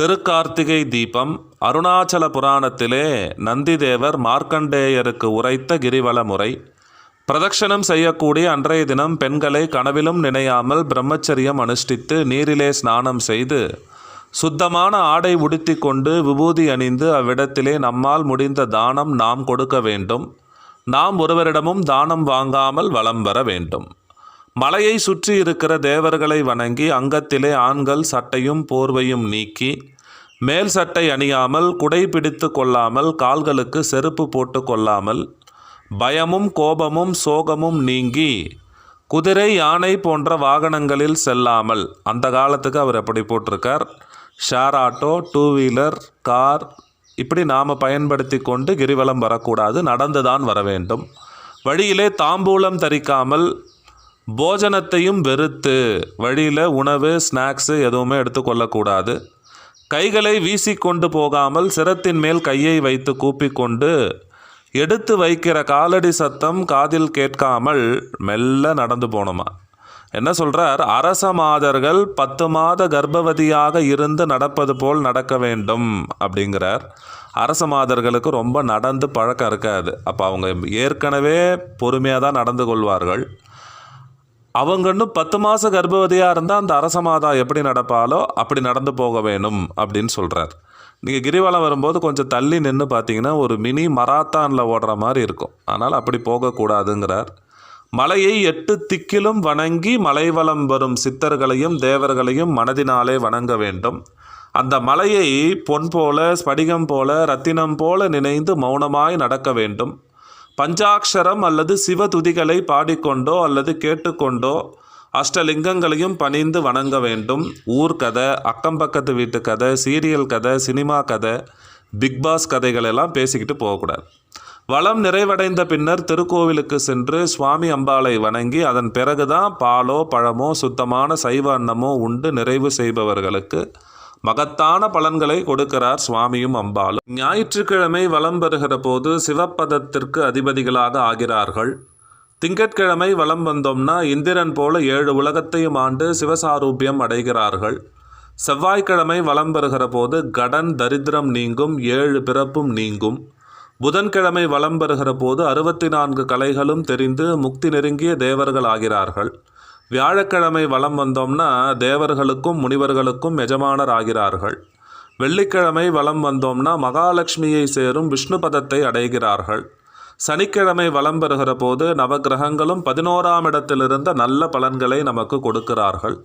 திருக்கார்த்திகை தீபம் அருணாச்சல புராணத்திலே நந்திதேவர் மார்க்கண்டேயருக்கு உரைத்த கிரிவல முறை. பிரதட்சணம் செய்யக்கூடிய அன்றைய தினம் பெண்களை கனவிலும் நினையாமல் பிரம்மச்சரியம் அனுஷ்டித்து நீரிலே ஸ்நானம் செய்து சுத்தமான ஆடை உடுத்தி கொண்டு விபூதி அணிந்து அவ்விடத்திலே நம்மால் முடிந்த தானம் நாம் கொடுக்க வேண்டும். நாம் ஒருவரிடமும் தானம் வாங்காமல் வலம் வர வேண்டும். மலையை சுற்றி இருக்கிற தேவர்களை வணங்கி அங்கத்திலே ஆண்கள் சட்டையும் போர்வையும் நீக்கி மேல் சட்டை அணியாமல் குடை பிடித்து கொள்ளாமல் கால்களுக்கு செருப்பு போட்டு கொள்ளாமல் பயமும் கோபமும் சோகமும் நீங்கி குதிரை யானை போன்ற வாகனங்களில் செல்லாமல். அந்த காலத்துக்கு அவர் எப்படி போட்டிருக்கார். Share auto two wheeler car இப்படி நாம் பயன்படுத்தி கொண்டு கிரிவலம் வரக்கூடாது நடந்துதான் வர வேண்டும். வழியிலே தாம்பூலம் தரிக்காமல் போஜனத்தையும் வெறுத்து வழியில் உணவு ஸ்நாக்ஸு எதுவுமே எடுத்துக்கொள்ளக்கூடாது கைகளை வீசிக்கொண்டு போகாமல் சிரத்தின் மேல் கையை வைத்து கூப்பிக்கொண்டு எடுத்து வைக்கிற காலடி சத்தம் காதில் கேட்காமல் மெல்ல நடந்து போகணுமா என்ன சொல்கிறார் அரச மாதர்கள் பத்து மாத கர்ப்பவதியாக இருந்து நடப்பது போல் நடக்க வேண்டும் அப்படிங்கிறார். அரச மாதர்களுக்கு ரொம்ப நடந்து பழக்கம் இருக்காது. அப்போ அவங்க ஏற்கனவே பொறுமையாக தான் நடந்து கொள்வார்கள். அவங்க இன்னும் பத்து மாத கர்ப்பவதியாக இருந்தால் அந்த அரசமாதா எப்படி நடப்பாலோ அப்படி நடந்து போக வேணும் அப்படின்னு சொல்கிறார் நீங்கள் கிரிவலம் வரும்போது கொஞ்சம் தள்ளி நின்று பார்த்தீங்கன்னா ஒரு மினி மராத்தானில் ஓடுற மாதிரி இருக்கும். ஆனால் அப்படி போகக்கூடாதுங்கிறார். மலையை எட்டு திக்கிலும் வணங்கி மலைவலம் வரும் சித்தர்களையும் தேவர்களையும் மனதினாலே வணங்க வேண்டும். அந்த மலையை பொன் போல ஸ்படிகம் போல ரத்தினம் போல நினைந்து மௌனமாய் நடக்க வேண்டும். பஞ்சாக்ஷரம் அல்லது சிவதுதிகளை பாடிக்கொண்டோ அல்லது கேட்டுக்கொண்டோ அஷ்டலிங்கங்களையும் பணிந்து வணங்க வேண்டும். ஊர்கதை அக்கம்பக்கத்து அக்கம் பக்கத்து வீட்டு கதை சீரியல் கதை சினிமா கதை பிக்பாஸ் கதைகள் எல்லாம் பேசிக்கிட்டு போகக்கூடாது. வளம் நிறைவடைந்த பின்னர் திருக்கோவிலுக்கு சென்று சுவாமி அம்பாளை வணங்கி அதன் பிறகுதான் பாலோ பழமோ சுத்தமான சைவ அன்னமோ உண்டு நிறைவு செய்பவர்களுக்கு மகத்தான பலன்களை கொடுக்கிறார் சுவாமியும் அம்பாலும். ஞாயிற்றுக்கிழமை வலம் பெறுகிற போது சிவப்பதத்திற்கு அதிபதிகளாக ஆகிறார்கள். திங்கட்கிழமை வலம் வந்தோம்னா இந்திரன் போல ஏழு உலகத்தையும் ஆண்டு சிவசாரூபியம் அடைகிறார்கள். செவ்வாய்க்கிழமை வலம் பெறுகிற போது கடன் தரித்திரம் நீங்கும் ஏழு பிறப்பும் நீங்கும். புதன்கிழமை வலம் பெறுகிற போது அறுபத்தி நான்கு கலைகளும் தெரிந்து முக்தி நெருங்கிய தேவர்கள் ஆகிறார்கள். வியாழக்கிழமை வலம் வந்தோம்னா தேவர்களுக்கும் முனிவர்களுக்கும் எஜமானர் ஆகிறார்கள் வெள்ளிக்கிழமை வலம் வந்தோம்னா மகாலட்சுமியை சேரும் விஷ்ணு பதத்தை அடைகிறார்கள். சனிக்கிழமை வலம் பெறுகிற போது நவக்கிரகங்களும் பதினோராம் இடத்திலிருந்த நல்ல பலன்களை நமக்கு கொடுக்கிறார்கள்.